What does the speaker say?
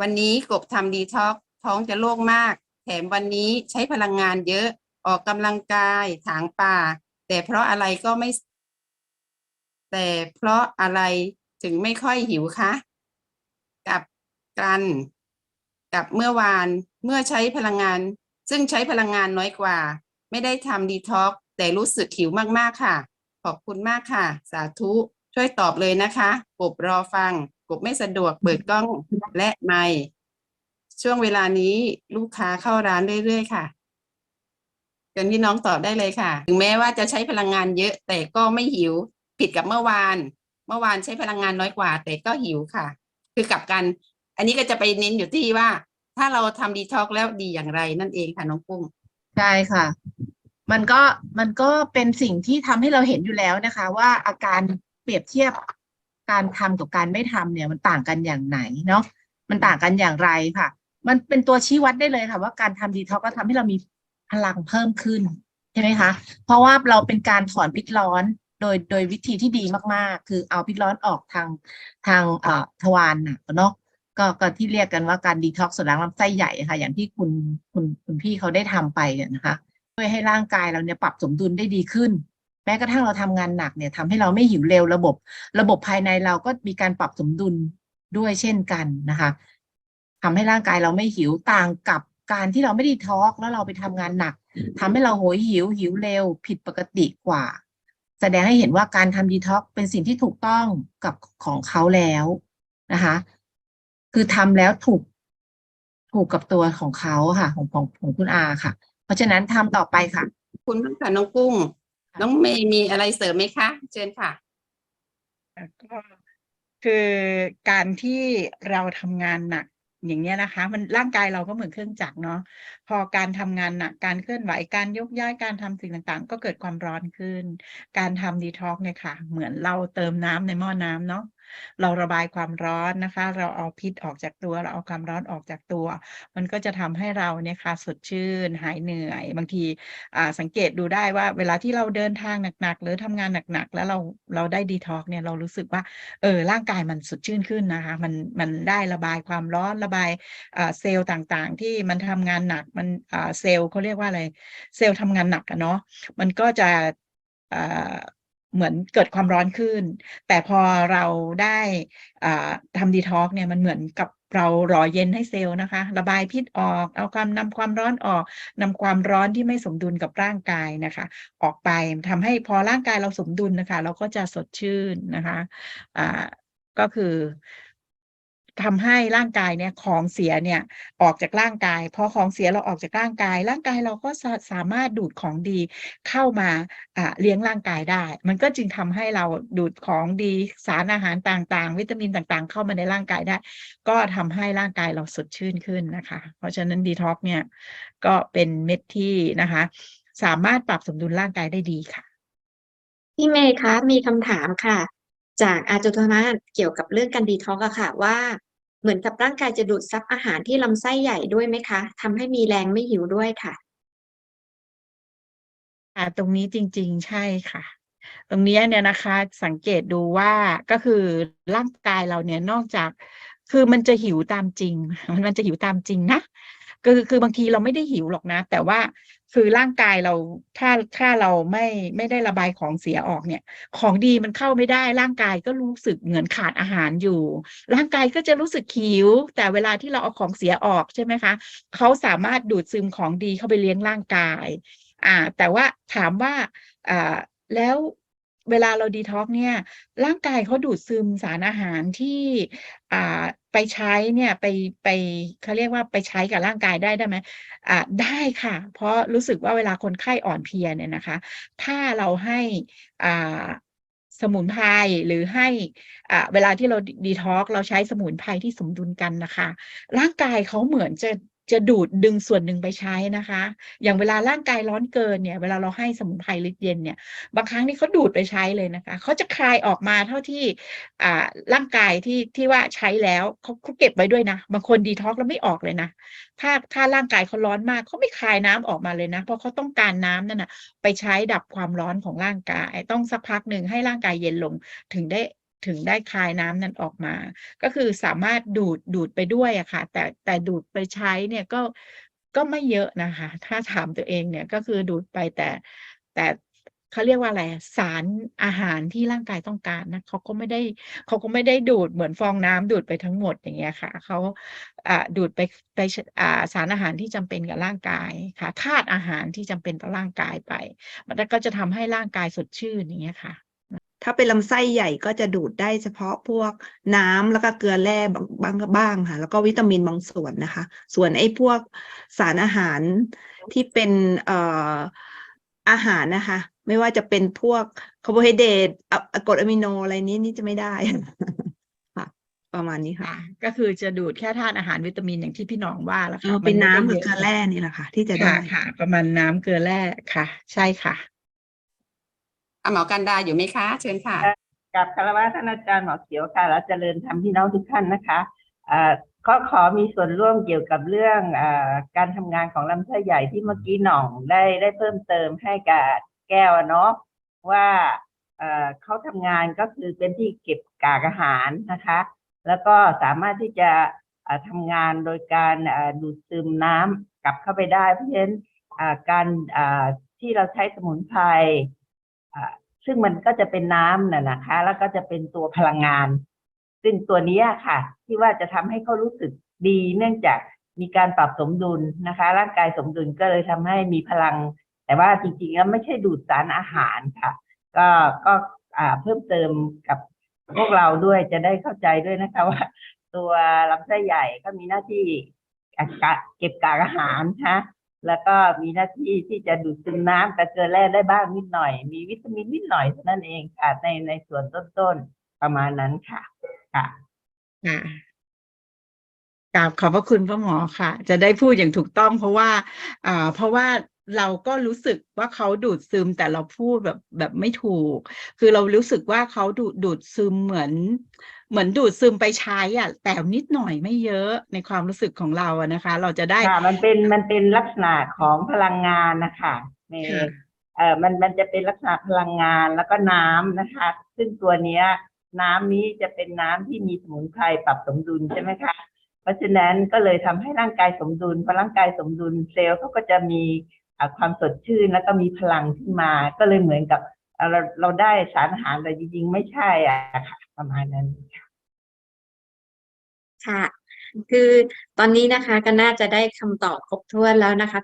วันนี้กบทำดีท็อกท้องจะโล่งมาก แถมวันนี้ใช้พลังงานเยอะ ออกกำลังกาย ถางป่า แต่เพราะอะไรก็ไม่ แต่เพราะอะไรถึงไม่ค่อยหิวคะ กับกันกับเมื่อวานเมื่อใช้พลังงาน ซึ่งใช้พลังงานน้อยกว่า ไม่ได้ทำดีท็อกแต่รู้สึกหิวมาก ๆ ค่ะ ขอบคุณมากค่ะ สาธุ ช่วยตอบเลยนะคะกบรอฟัง กบไม่สะดวกเปิดกล้องและไมค์ช่วงเวลานี้ลูกค้าเข้าร้านเรื่อยๆค่ะเชิญพี่น้องตอบได้เลยค่ะ ถึงแม้ว่าจะใช้พลังงานเยอะ แต่ก็ไม่หิวผิดกับเมื่อวาน เมื่อวานใช้พลังงานน้อยกว่า แต่ก็หิวค่ะ คือกลับกัน อันนี้ก็จะไปเน้นอยู่ที่ว่า ถ้าเราทำดีท็อกแล้วดีอย่างไรนั่นเองค่ะน้องกุ้งใช่ค่ะ มันก็มันก็เป็นสิ่งที่ทำให้เราเห็นอยู่แล้วนะคะ ว่าอาการเปรียบเทียบ การทำกับการไม่ทำเนี่ยมันต่างกันอย่างไหนเนาะมันต่างกันอย่างไรค่ะ มันเป็นตัวชี้วัดได้เลยค่ะ ว่าการทำดีท็อกก็ทำให้เรามีพลังเพิ่มขึ้นใช่ไหมคะ เพราะว่าเราเป็นการถอนพิษร้อนโดยโดยวิธีที่ดีมากๆ คือเอาพิษร้อนออกทางทางเอ่อทวารน่ะเนาะก็ก็ที่เรียกกันว่าการดีท็อกซ์ส่วนล้างลำไส้ใหญ่ค่ะ อย่างที่คุณคุณคุณพี่เขาได้ทำไปเนี่ยนะคะช่วยให้ร่างกายเราเนี่ยปรับสมดุลได้ดีขึ้น แม้กระทั่งเราทำงานหนักเนี่ยทำให้เราไม่หิวเร็วระบบ ระบบภายในเราก็มีการปรับสมดุลด้วยเช่นกันนะคะทำให้ร่างกายเราไม่หิวต่างกับการที่เราไม่ได้ท็อกแล้วเราไปทำงานหนักทำให้เราโหยหิวหิวเร็วผิดปกติกว่า แสดงให้เห็นว่าการทำดีท็อกเป็นสิ่งที่ถูกต้องกับของเขาแล้วนะคะ คือทำแล้วถูกถูกกับตัวของเขาค่ะ ของของของคุณอาค่ะ เพราะฉะนั้นทำต่อไปค่ะ คุณมากค่ะน้องกุ้งค่ะ น้องเมย์มีอะไรเสริมไหมคะ เชิญค่ะ ก็คือการที่เราทำงานหนักอย่างเนี้ยนะคะ มันร่างกายเราก็เหมือนเครื่องจักรเนาะพอการทำงานหนักการเคลื่อนไหวการยกย้ายการทำสิ่งต่างๆ ก็เกิดความร้อนขึ้น การทำดีท็อกเนี่ยค่ะ เหมือนเราเติมน้ำในหม้อน้ำเนาะ เราระบายความร้อนนะคะ เราเอาพิษออกจากตัว เราเอาความร้อนออกจากตัว มันก็จะทำให้เราเนี่ยค่ะสดชื่น หายเหนื่อย บางทีอ่าสังเกตดูได้ว่า เวลาที่เราเดินทางหนักๆ หรือทำงานหนักๆ แล้วเราเราได้ดีท็อกเนี่ยเรารู้สึกว่าเออร่างกายมันสดชื่นขึ้นนะคะมันมันได้ระบายความร้อนระบายเซลล์ต่างๆ ที่มันทำงานหนักมันเซลล์เขาเรียกว่าอะไรเซลล์ทำงานหนักอะเนาะมันก็จะ เหมือนเกิดความร้อนขึ้น แต่พอเราได้ทำดีท็อกเนี่ยมันเหมือนกับเรารอเย็นให้เซลล์นะคะ ระบายพิษออกเอาความนำความร้อนออกนำความร้อนที่ไม่สมดุลกับร่างกายนะคะ ออกไปทำให้พอร่างกายเราสมดุลนะคะ เราก็จะสดชื่นนะคะก็คือ ทำให้ร่างกายเนี่ยของเสียเนี่ยออกจากร่างกายพอของเสียเราออกจากร่างกาย ร่างกายเราก็สาสามารถดูดของดีเข้ามาเลี้ยงร่างกายได้ มันก็จึงทำให้เราดูดของดีสารอาหารต่างๆ วิตามินต่างๆ เข้ามาในร่างกายได้ ก็ทำให้ร่างกายเราสดชื่นขึ้นนะคะ เพราะฉะนั้นดีท็อกเนี่ยก็เป็นเม็ดที่นะคะ สามารถปรับสมดุลร่างกายได้ดีค่ะพี่เมย์คะมีคำถามค่ะ จากอาจุธมาเกี่ยวกับเรื่องการดีท็อกอะค่ะว่า เหมือนกับร่างกายจะดูดซับอาหารที่ลำไส้ใหญ่ด้วยไหมคะทำให้มีแรงไม่หิวด้วยค่ะอ่าตรงนี้จริง ๆ ใช่ค่ะ ตรงนี้เนี่ยนะคะ สังเกตดูว่าก็คือร่างกายเราเนี่ยนอกจาก คือมันจะหิวตามจริง มันมันจะหิวตามจริงนะคือคือบางทีเราไม่ได้หิวหรอกนะ แต่ว่า คือร่างกายเราถ้าถ้าเราไม่ไม่ได้ระบายของเสียออกเนี่ย ของดีมันเข้าไม่ได้ร่างกายก็รู้สึกเหมือนขาดอาหารอยู่ ร่างกายก็จะรู้สึกหิว แต่เวลาที่เราเอาของเสียออกใช่ไหมคะเขาสามารถดูดซึมของดีเข้าไปเลี้ยงร่างกายอ่าแต่ว่าถามว่าอ่าแล้วเวลาเราดีท็อกเนี่ย ร่างกายเขาดูดซึมสารอาหารที่อ่า ไปใช้เนี่ยไปไปเขาเรียกว่าไปใช้กับร่างกายได้ได้ไหมอ่าได้ค่ะ เพราะรู้สึกว่าเวลาคนไข้อ่อนเพลียเนี่ยนะคะ ถ้าเราให้อ่าสมุนไพรหรือให้อ่าเวลาที่เราดีท็อกเราใช้สมุนไพรที่สมดุลกันนะคะ ร่างกายเขาเหมือนจะ จะดูดดึงส่วนหนึ่งไปใช้นะคะ อย่างเวลาร่างกายร้อนเกินเนี่ย เวลาเราให้สมุนไพรฤทธิ์เย็นเนี่ย บางครั้งนี่เขาดูดไปใช้เลยนะคะ เขาจะคลายออกมาเท่าที่อ่าร่างกายที่ที่ว่าใช้แล้วเขาเขาเก็บไว้ด้วยนะ บางคนดีท็อกแล้วไม่ออกเลยนะ ถ้าถ้าร่างกายเขาร้อนมากเขาไม่คลายน้ำออกมาเลยนะ เพราะเขาต้องการน้ำนั่นน่ะไปใช้ดับความร้อนของร่างกาย ต้องสักพักหนึ่งให้ร่างกายเย็นลงถึงได้ ถึงได้คายน้ำนั้นออกมา ก็คือสามารถดูดดูดไปด้วยอะค่ะ แต่แต่ดูดไปใช้เนี่ยก็ก็ไม่เยอะนะคะ ถ้าถามตัวเองเนี่ยก็คือดูดไปแต่แต่เขาเรียกว่าอะไรสารอาหารที่ร่างกายต้องการนะเขาก็ไม่ได้เขาก็ไม่ได้ดูดเหมือนฟองน้ำดูดไปทั้งหมดอย่างเงี้ยค่ะเขาดูดไปไปสารอาหารที่จำเป็นกับร่างกายค่ะธาตุอาหารที่จำเป็นต่อร่างกายไป มันก็จะทำให้ร่างกายสดชื่นอย่างเงี้ยค่ะ ถ้าเป็นลำไส้ใหญ่ก็จะดูดได้เฉพาะพวกน้ำแล้วก็เกลือแร่บางบางบ้างค่ะ แล้วก็วิตามินบางส่วนนะคะ ส่วนไอ้พวกสารอาหารที่เป็นเอ่ออาหารนะคะ ไม่ว่าจะเป็นพวกคาร์โบไฮเดรตอะอะกรดอะมิโนอะไรนี้นี่จะไม่ได้ค่ะ ประมาณนี้ค่ะค่ะ ก็คือจะดูดแค่ธาตุอาหารวิตามินอย่างที่พี่หน้องว่าแหละเอค่ะอเป็นมัไม่น้ำได้กับยะเกลือแร่นี่แหละค่ะ ที่จะค่ะได้ค่ะ ประมาณน้ำเกลือแร่ค่ะ ใช่ค่ะ อะหมอกันดาอยู่ไหมคะ เชิญค่ะกับคารวะท่านอาจารย์หมอเขียวค่ะและเจริญธรรมพี่น้องทุกท่านนะคะเอ่อก็ขอมีส่วนร่วมเกี่ยวกับเรื่องอการทำงานของลำไส้ใหญ่ที่เมื่อกี้หน่องได้ได้เพิ่มเติมให้กับแก้วเนาะว่าเขาทำงานก็คือเป็นที่เก็บกากอาหารนะคะ แล้วก็สามารถที่จะเอ่อทำงานโดยการดูดซึมน้ำกลับเข้าไปได้ เพราะฉะนั้นการที่เราใช้สมุนไพร ซึ่งมันก็จะเป็นน้ำน่ะนะคะ แล้วก็จะเป็นตัวพลังงาน ซึ่งตัวนี้ค่ะ ที่ว่าจะทำให้เขารู้สึกดี เนื่องจากมีการปรับสมดุลนะคะ ร่างกายสมดุลก็เลยทำให้มีพลัง แต่ว่าจริงๆแล้วไม่ใช่ดูดสารอาหารค่ะ ก็ก็เพิ่มเติมกับพวกเราด้วยจะได้เข้าใจด้วยนะคะว่า ตัวลำไส้ใหญ่ก็มีหน้าที่เก็บกากอาหารนะ แล้วก็มีหน้าที่ที่จะดูดซึมน้ำกับเกลือแร่ได้บ้างนิดหน่อย มีวิตามินนิดหน่อยนั่นเองค่ะในในส่วนต้นๆประมาณนั้นค่ะ ค่ะค่ะกราบขอบพระคุณพ่อหมอค่ะ จะได้พูดอย่างถูกต้องเพราะว่าอ่าเพราะว่า เราก็รู้สึกว่าเขาดูดซึมแต่เราพูดแบบแบบไม่ถูก คือเรารู้สึกว่าเขาดูดดูดซึมเหมือน เหมือนดูดซึมไปใช้อะแต่นิดหน่อยไม่เยอะในความรู้สึกของเราอะนะคะ เราจะได้ค่ะมันเป็นมันเป็นลักษณะของพลังงานนะคะในค่ะเอ่อมันมันจะเป็นลักษณะพลังงานแล้วก็น้ำนะคะ ซึ่งตัวเนี้ย น้ำนี้จะเป็นน้ำที่มีสมุนไพรปรับสมดุลใช่ไหมคะเพราะฉะนั้นก็เลยทำให้ร่างกายสมดุลพอร่างกายสมดุลเซลล์เขาก็จะมีอ่า ความสดชื่นแล้วก็มีพลังขึ้นมา ก็เลยเหมือนกับเอ่อเราเราได้สารอาหารแต่จริงๆไม่ใช่อะค่ะประมาณนั้นค่ะคือตอนนี้นะคะก็น่าจะได้คำตอบครบถ้วนแล้วนะคะ